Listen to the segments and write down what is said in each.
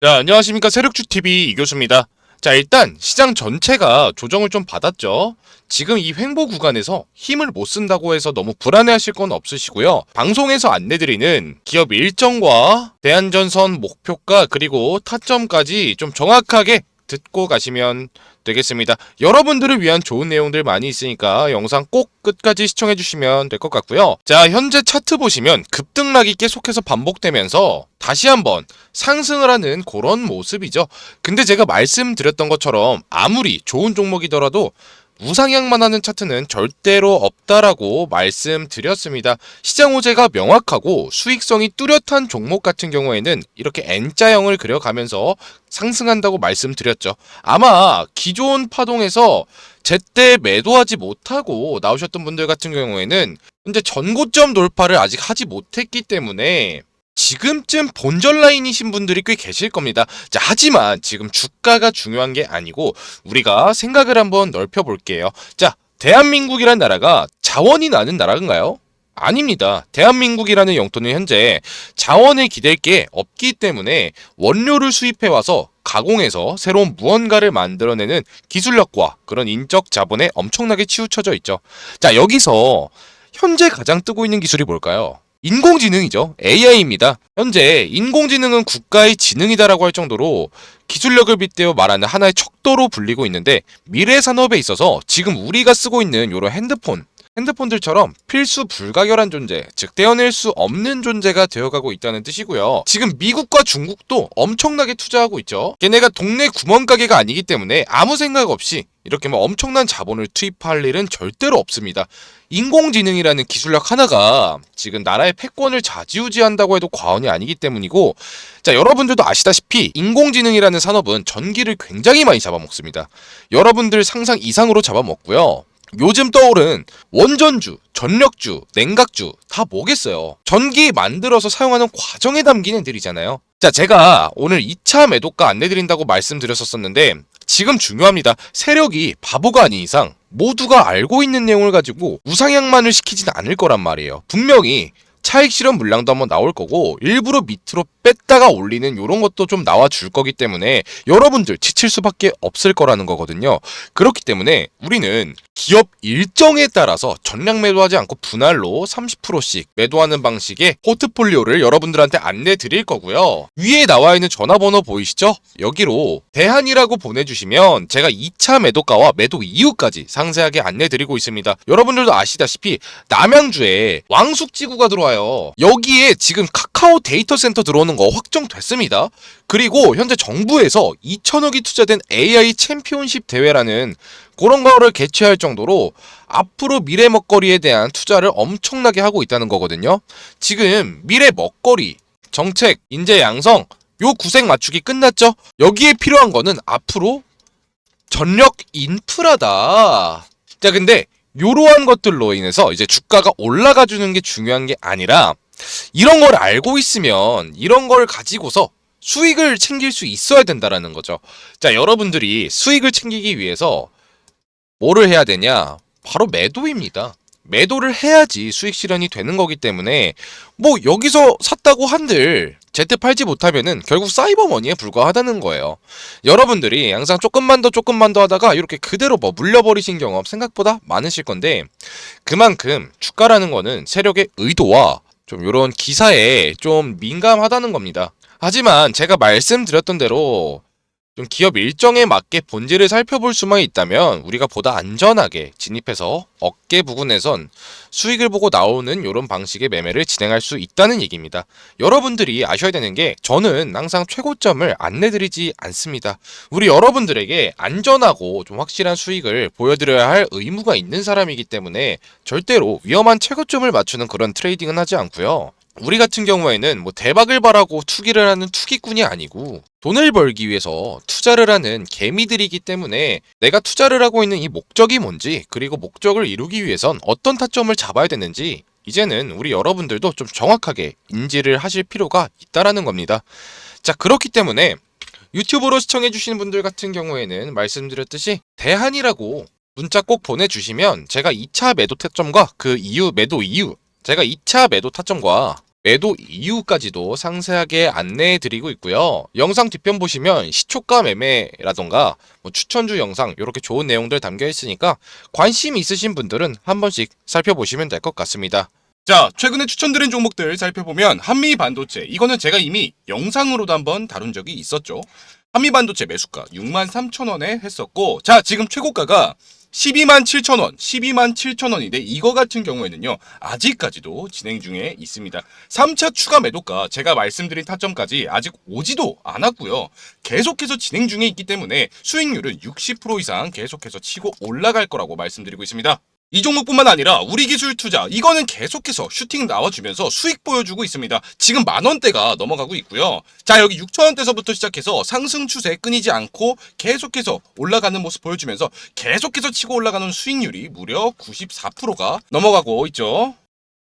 자, 안녕하십니까. 세력주TV 이교수입니다. 자, 일단 시장 전체가 조정을 좀 받았죠. 지금 이 횡보 구간에서 힘을 못 쓴다고 해서 너무 불안해하실 건 없으시고요. 방송에서 안내드리는 기업 일정과 대한전선 목표가 그리고 타점까지 좀 정확하게 듣고 가시면 되겠습니다. 여러분들을 위한 좋은 내용들 많이 있으니까 영상 꼭 끝까지 시청해 주시면 될 것 같고요. 자, 현재 차트 보시면 급등락이 계속해서 반복되면서 다시 한번 상승을 하는 그런 모습이죠. 근데 제가 말씀드렸던 것처럼 아무리 좋은 종목이더라도 우상향만 하는 차트는 절대로 없다라고 말씀드렸습니다. 시장 호재가 명확하고 수익성이 뚜렷한 종목 같은 경우에는 이렇게 N자형을 그려가면서 상승한다고 말씀드렸죠. 아마 기존 파동에서 제때 매도하지 못하고 나오셨던 분들 같은 경우에는 현재 전고점 돌파를 아직 하지 못했기 때문에 지금쯤 본전 라인이신 분들이 꽤 계실 겁니다. 자, 하지만 지금 주가가 중요한 게 아니고 우리가 생각을 한번 넓혀 볼게요. 자, 대한민국이란 나라가 자원이 나는 나라인가요? 아닙니다. 대한민국이라는 영토는 현재 자원을 기댈 게 없기 때문에 원료를 수입해 와서 가공해서 새로운 무언가를 만들어내는 기술력과 그런 인적 자본에 엄청나게 치우쳐져 있죠. 자, 여기서 현재 가장 뜨고 있는 기술이 뭘까요? 인공지능이죠. AI입니다. 현재 인공지능은 국가의 지능이다라고 할 정도로 기술력을 빗대어 말하는 하나의 척도로 불리고 있는데 미래 산업에 있어서 지금 우리가 쓰고 있는 이런 핸드폰 핸드폰들처럼 필수 불가결한 존재, 즉 떼어낼 수 없는 존재가 되어가고 있다는 뜻이고요. 지금 미국과 중국도 엄청나게 투자하고 있죠. 걔네가 동네 구멍가게가 아니기 때문에 아무 생각 없이 이렇게 뭐 엄청난 자본을 투입할 일은 절대로 없습니다. 인공지능이라는 기술력 하나가 지금 나라의 패권을 좌지우지한다고 해도 과언이 아니기 때문이고 자 여러분들도 아시다시피 인공지능이라는 산업은 전기를 굉장히 많이 잡아먹습니다. 여러분들 상상 이상으로 잡아먹고요. 요즘 떠오른 원전주, 전력주, 냉각주 다 뭐겠어요? 전기 만들어서 사용하는 과정에 담긴 애들이잖아요. 자, 제가 오늘 2차 매도가 안내드린다고 말씀드렸었는데 지금 중요합니다. 세력이 바보가 아닌 이상 모두가 알고 있는 내용을 가지고 우상향만을 시키진 않을 거란 말이에요. 분명히 차익 실현 물량도 한번 나올 거고 일부러 밑으로 뺐다가 올리는 이런 것도 좀 나와 줄 거기 때문에 여러분들 지칠 수밖에 없을 거라는 거거든요. 그렇기 때문에 우리는 기업 일정에 따라서 전량 매도하지 않고 분할로 30%씩 매도하는 방식의 포트폴리오를 여러분들한테 안내 드릴 거고요. 위에 나와 있는 전화번호 보이시죠? 여기로 대한이라고 보내주시면 제가 2차 매도가와 매도 이유까지 상세하게 안내 드리고 있습니다. 여러분들도 아시다시피 남양주에 왕숙지구가 들어와요. 여기에 지금 카카오 데이터 센터 들어오는 거 확정됐습니다. 그리고 현재 정부에서 2천억이 투자된 AI 챔피언십 대회라는 그런 거를 개최할 정도로 앞으로 미래 먹거리에 대한 투자를 엄청나게 하고 있다는 거거든요. 지금 미래 먹거리, 정책, 인재 양성, 요 구색 맞추기 끝났죠? 여기에 필요한 거는 앞으로 전력 인프라다. 자, 근데 요러한 것들로 인해서 이제 주가가 올라가 주는 게 중요한 게 아니라 이런 걸 알고 있으면 이런 걸 가지고서 수익을 챙길 수 있어야 된다라는 거죠. 자, 여러분들이 수익을 챙기기 위해서 뭐를 해야 되냐? 바로 매도입니다. 매도를 해야지 수익 실현이 되는 거기 때문에 뭐 여기서 샀다고 한들 제때 팔지 못하면은 결국 사이버머니에 불과하다는 거예요. 여러분들이 항상 조금만 더 조금만 더 하다가 이렇게 그대로 뭐 물려버리신 경험 생각보다 많으실 건데 그만큼 주가라는 거는 세력의 의도와 좀 이런 기사에 좀 민감하다는 겁니다. 하지만 제가 말씀드렸던 대로 좀 기업 일정에 맞게 본질을 살펴볼 수만 있다면 우리가 보다 안전하게 진입해서 어깨 부근에선 수익을 보고 나오는 이런 방식의 매매를 진행할 수 있다는 얘기입니다. 여러분들이 아셔야 되는 게 저는 항상 최고점을 안내드리지 않습니다. 우리 여러분들에게 안전하고 좀 확실한 수익을 보여드려야 할 의무가 있는 사람이기 때문에 절대로 위험한 최고점을 맞추는 그런 트레이딩은 하지 않고요. 우리 같은 경우에는 뭐 대박을 바라고 투기를 하는 투기꾼이 아니고 돈을 벌기 위해서 투자를 하는 개미들이기 때문에 내가 투자를 하고 있는 이 목적이 뭔지 그리고 목적을 이루기 위해선 어떤 타점을 잡아야 되는지 이제는 우리 여러분들도 좀 정확하게 인지를 하실 필요가 있다라는 겁니다. 자, 그렇기 때문에 유튜브로 시청해주시는 분들 같은 경우에는 말씀드렸듯이 대한이라고 문자 꼭 보내주시면 제가 2차 매도 타점과 그 이유, 매도 이유, 제가 2차 매도 타점과 매도 이유까지도 상세하게 안내해 드리고 있고요. 영상 뒤편 보시면 시초가 매매라던가 뭐 추천주 영상 이렇게 좋은 내용들 담겨 있으니까 관심 있으신 분들은 한 번씩 살펴보시면 될 것 같습니다. 자, 최근에 추천드린 종목들 살펴보면 한미 반도체 이거는 제가 이미 영상으로도 한번 다룬 적이 있었죠. 한미 반도체 매수가 63,000원에 했었고 자, 지금 최고가가 12만 7천 원, 12만 7천 원인데 이거 같은 경우에는요 아직까지도 진행 중에 있습니다. 3차 추가 매도가 제가 말씀드린 타점까지 아직 오지도 않았고요. 계속해서 진행 중에 있기 때문에 수익률은 60% 이상 계속해서 치고 올라갈 거라고 말씀드리고 있습니다. 이 종목뿐만 아니라 우리 기술 투자 이거는 계속해서 슈팅 나와주면서 수익 보여주고 있습니다. 지금 만 원대가 넘어가고 있고요. 자 여기 6천 원대서부터 시작해서 상승 추세 끊이지 않고 계속해서 올라가는 모습 보여주면서 계속해서 치고 올라가는 수익률이 무려 94%가 넘어가고 있죠.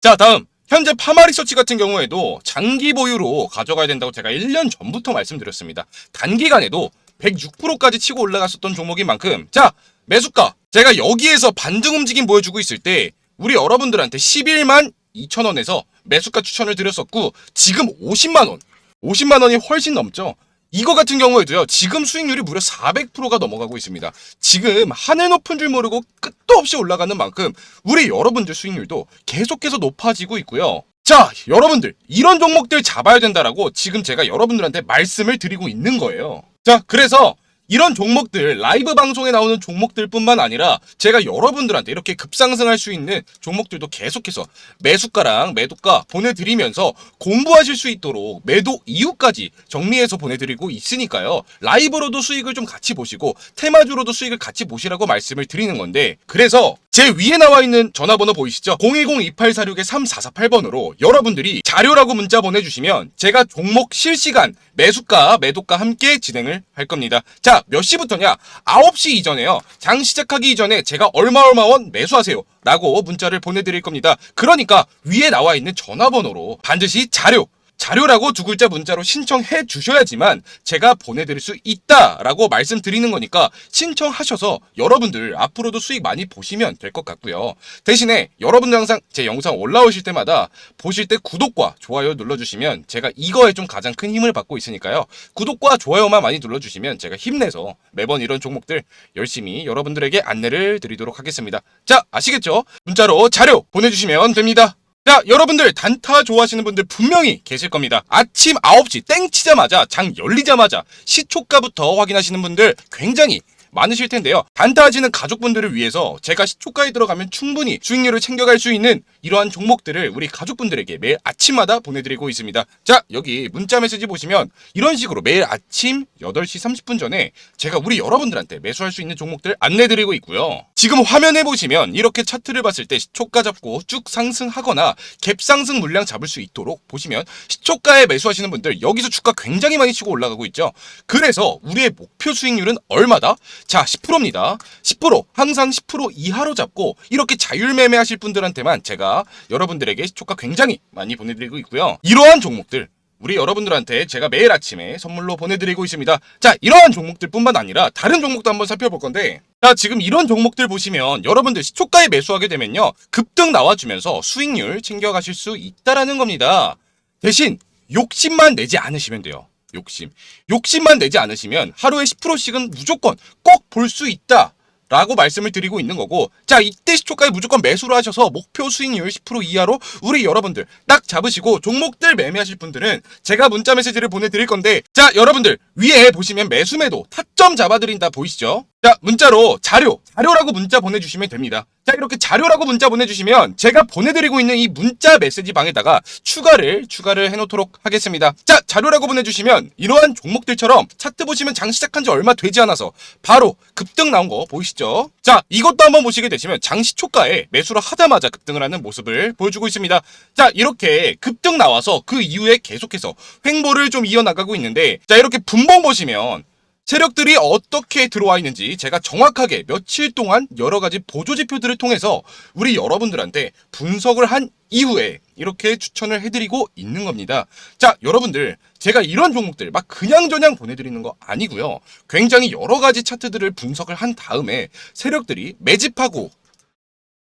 자 다음 현재 파마리서치 같은 경우에도 장기 보유로 가져가야 된다고 제가 1년 전부터 말씀드렸습니다. 단기간에도 106%까지 치고 올라갔었던 종목인 만큼 자 매수가 제가 여기에서 반등 움직임 보여주고 있을 때 우리 여러분들한테 11만 2천 원에서 매수가 추천을 드렸었고 지금 50만 원 50만 원이 훨씬 넘죠. 이거 같은 경우에도요. 지금 수익률이 무려 400%가 넘어가고 있습니다. 지금 하늘 높은 줄 모르고 끝도 없이 올라가는 만큼 우리 여러분들 수익률도 계속해서 높아지고 있고요. 자, 여러분들 이런 종목들 잡아야 된다라고 지금 제가 여러분들한테 말씀을 드리고 있는 거예요. 자, 그래서 이런 종목들 라이브 방송에 나오는 종목들뿐만 아니라 제가 여러분들한테 이렇게 급상승할 수 있는 종목들도 계속해서 매수가랑 매도가 보내드리면서 공부하실 수 있도록 매도 이유까지 정리해서 보내드리고 있으니까요. 라이브로도 수익을 좀 같이 보시고 테마주로도 수익을 같이 보시라고 말씀을 드리는 건데 그래서 제 위에 나와 있는 전화번호 보이시죠? 010-2846-3448번으로 여러분들이 자료라고 문자 보내주시면 제가 종목 실시간 매수가, 매도가 함께 진행을 할 겁니다. 자, 몇 시부터냐? 9시 이전에요. 장 시작하기 이전에 제가 얼마 얼마 원 매수하세요. 라고 문자를 보내드릴 겁니다. 그러니까 위에 나와 있는 전화번호로 반드시 자료, 자료라고 두 글자 문자로 신청해 주셔야지만 제가 보내드릴 수 있다라고 말씀드리는 거니까 신청하셔서 여러분들 앞으로도 수익 많이 보시면 될 것 같고요. 대신에 여러분들 항상 제 영상 올라오실 때마다 보실 때 구독과 좋아요 눌러주시면 제가 이거에 좀 가장 큰 힘을 받고 있으니까요. 구독과 좋아요만 많이 눌러주시면 제가 힘내서 매번 이런 종목들 열심히 여러분들에게 안내를 드리도록 하겠습니다. 자, 아시겠죠? 문자로 자료 보내주시면 됩니다. 자, 여러분들 단타 좋아하시는 분들 분명히 계실 겁니다. 아침 9시 땡 치자마자 장 열리자마자 시초가부터 확인하시는 분들 굉장히 많으실 텐데요. 단타 하시는 가족분들을 위해서 제가 시초가에 들어가면 충분히 수익률을 챙겨갈 수 있는 이러한 종목들을 우리 가족분들에게 매일 아침마다 보내드리고 있습니다. 자, 여기 문자 메시지 보시면 이런 식으로 매일 아침 8시 30분 전에 제가 우리 여러분들한테 매수할 수 있는 종목들 안내드리고 있고요. 지금 화면에 보시면 이렇게 차트를 봤을 때 시초가 잡고 쭉 상승하거나 갭 상승 물량 잡을 수 있도록 보시면 시초가에 매수하시는 분들 여기서 주가 굉장히 많이 치고 올라가고 있죠. 그래서 우리의 목표 수익률은 얼마다? 자, 10%입니다. 10% 항상 10% 이하로 잡고 이렇게 자율 매매하실 분들한테만 제가 여러분들에게 시초가 굉장히 많이 보내드리고 있고요. 이러한 종목들 우리 여러분들한테 제가 매일 아침에 선물로 보내드리고 있습니다. 자, 이러한 종목들뿐만 아니라 다른 종목도 한번 살펴볼 건데, 자, 지금 이런 종목들 보시면 여러분들 시초가에 매수하게 되면요, 급등 나와주면서 수익률 챙겨가실 수 있다라는 겁니다. 대신 욕심만 내지 않으시면 돼요. 욕심. 욕심만 내지 않으시면 하루에 10%씩은 무조건 꼭 볼 수 있다. 라고 말씀을 드리고 있는 거고 자 이때 시초가에 무조건 매수를 하셔서 목표 수익률 10% 이하로 우리 여러분들 딱 잡으시고 종목들 매매하실 분들은 제가 문자 메시지를 보내드릴 건데 자 여러분들 위에 보시면 매수매도 타점 잡아드린다 보이시죠? 자 문자로 자료 자료라고 문자 보내주시면 됩니다. 자 이렇게 자료라고 문자 보내주시면 제가 보내드리고 있는 이 문자 메시지 방에다가 추가를 추가를 해놓도록 하겠습니다. 자 자료라고 보내주시면 이러한 종목들처럼 차트 보시면 장 시작한 지 얼마 되지 않아서 바로 급등 나온 거 보이시죠? 자 이것도 한번 보시게 되시면 장시 초가에 매수를 하자마자 급등을 하는 모습을 보여주고 있습니다. 자 이렇게 급등 나와서 그 이후에 계속해서 횡보를 좀 이어나가고 있는데 자 이렇게 분봉 보시면 세력들이 어떻게 들어와 있는지 제가 정확하게 며칠 동안 여러 가지 보조 지표들을 통해서 우리 여러분들한테 분석을 한 이후에 이렇게 추천을 해드리고 있는 겁니다. 자, 여러분들 제가 이런 종목들 막 그냥저냥 보내드리는 거 아니고요. 굉장히 여러 가지 차트들을 분석을 한 다음에 세력들이 매집하고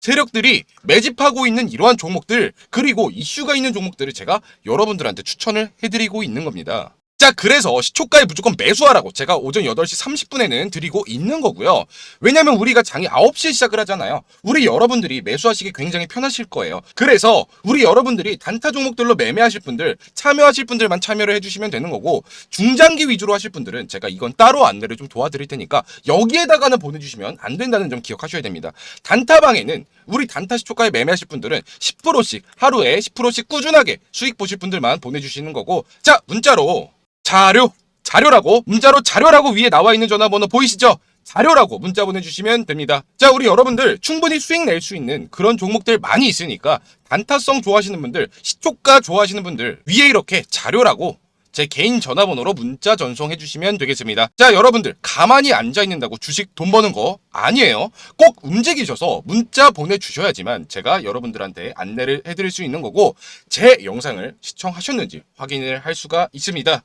세력들이 매집하고 있는 이러한 종목들 그리고 이슈가 있는 종목들을 제가 여러분들한테 추천을 해드리고 있는 겁니다. 자, 그래서 시초가에 무조건 매수하라고 제가 오전 8시 30분에는 드리고 있는 거고요. 왜냐면 우리가 장이 9시에 시작을 하잖아요. 우리 여러분들이 매수하시기 굉장히 편하실 거예요. 그래서 우리 여러분들이 단타 종목들로 매매하실 분들, 참여하실 분들만 참여를 해주시면 되는 거고, 중장기 위주로 하실 분들은 제가 이건 따로 안내를 좀 도와드릴 테니까 여기에다가는 보내주시면 안 된다는 점 기억하셔야 됩니다. 단타방에는 우리 단타 시초가에 매매하실 분들은 10%씩 하루에 10%씩 꾸준하게 수익 보실 분들만 보내주시는 거고, 자, 문자로 자료, 자료라고 문자로 자료라고 위에 나와 있는 전화번호 보이시죠? 자료라고 문자 보내주시면 됩니다. 자, 우리 여러분들 충분히 수익 낼 수 있는 그런 종목들 많이 있으니까 단타성 좋아하시는 분들, 시초가 좋아하시는 분들 위에 이렇게 자료라고 제 개인 전화번호로 문자 전송해 주시면 되겠습니다. 자, 여러분들 가만히 앉아 있는다고 주식 돈 버는 거 아니에요. 꼭 움직이셔서 문자 보내 주셔야지만 제가 여러분들한테 안내를 해 드릴 수 있는 거고 제 영상을 시청하셨는지 확인을 할 수가 있습니다.